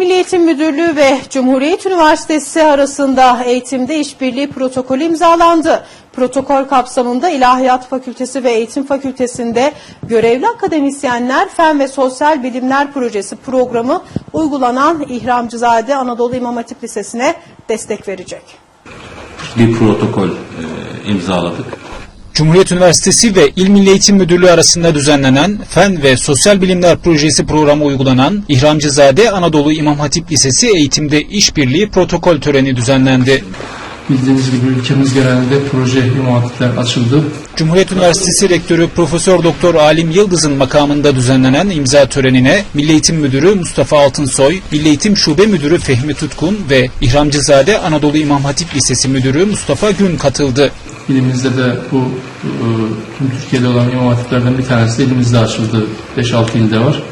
Milli Eğitim Müdürlüğü ve Cumhuriyet Üniversitesi arasında eğitimde işbirliği protokolü imzalandı. Protokol kapsamında İlahiyat Fakültesi ve Eğitim Fakültesi'nde görevli akademisyenler Fen ve Sosyal Bilimler Projesi programı uygulanan İhramcızade Anadolu İmam Hatip Lisesi'ne destek verecek. bir protokol e, imzaladık. Cumhuriyet Üniversitesi ve İl Milli Eğitim Müdürlüğü arasında düzenlenen Fen ve Sosyal Bilimler Projesi programı uygulanan İhramcızade Anadolu İmam Hatip Lisesi eğitimde işbirliği protokol töreni düzenlendi. Bildiğiniz gibi ülkemiz genelinde proje hatipler açıldı. Cumhuriyet Üniversitesi Rektörü Profesör Doktor Alim Yıldız'ın makamında düzenlenen imza törenine Milli Eğitim Müdürü Mustafa Altınsoy, Milli Eğitim Şube Müdürü Fehmi Tutkun ve İhramcızade Anadolu İmam Hatip Lisesi Müdürü Mustafa Gün katıldı. İlimizde de bu e, tüm Türkiye'de olan imam hatiplerden bir tanesi de elimizde açıldı. 5-6 ilde var.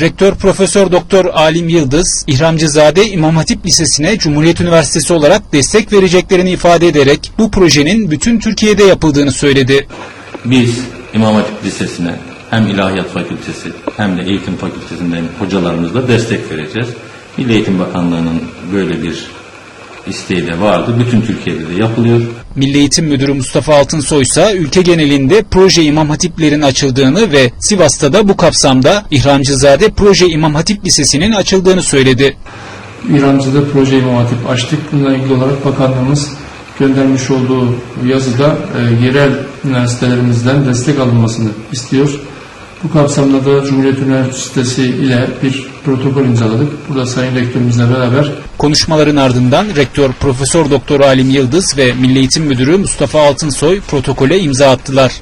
Rektör Profesör Doktor Alim Yıldız, İhramcızade İmam Hatip Lisesi'ne Cumhuriyet Üniversitesi olarak destek vereceklerini ifade ederek bu projenin bütün Türkiye'de yapıldığını söyledi. Biz İmam Hatip Lisesi'ne hem İlahiyat Fakültesi hem de Eğitim Fakültesinden hocalarımızla destek vereceğiz. Milli Eğitim Bakanlığı'nın böyle bir isteği de vardı. Bütün Türkiye'de de yapılıyor. Milli Eğitim Müdürü Mustafa Altınsoy ise ülke genelinde proje imam hatiplerin açıldığını ve Sivas'ta da bu kapsamda İhramcızade Proje İmam Hatip Lisesi'nin açıldığını söyledi. İrancı'da proje imam hatip açtık. Bununla ilgili olarak bakanlığımız göndermiş olduğu yazıda e, yerel üniversitelerimizden destek alınmasını istiyor. Bu kapsamda da Cumhuriyet Üniversitesi ile bir protokol imzaladık. Burada Sayın Rektörümüzle beraber Konuşmaların ardından Rektör Profesör Doktor Alim Yıldız ve Milli Eğitim Müdürü Mustafa Altınsoy protokole imza attılar.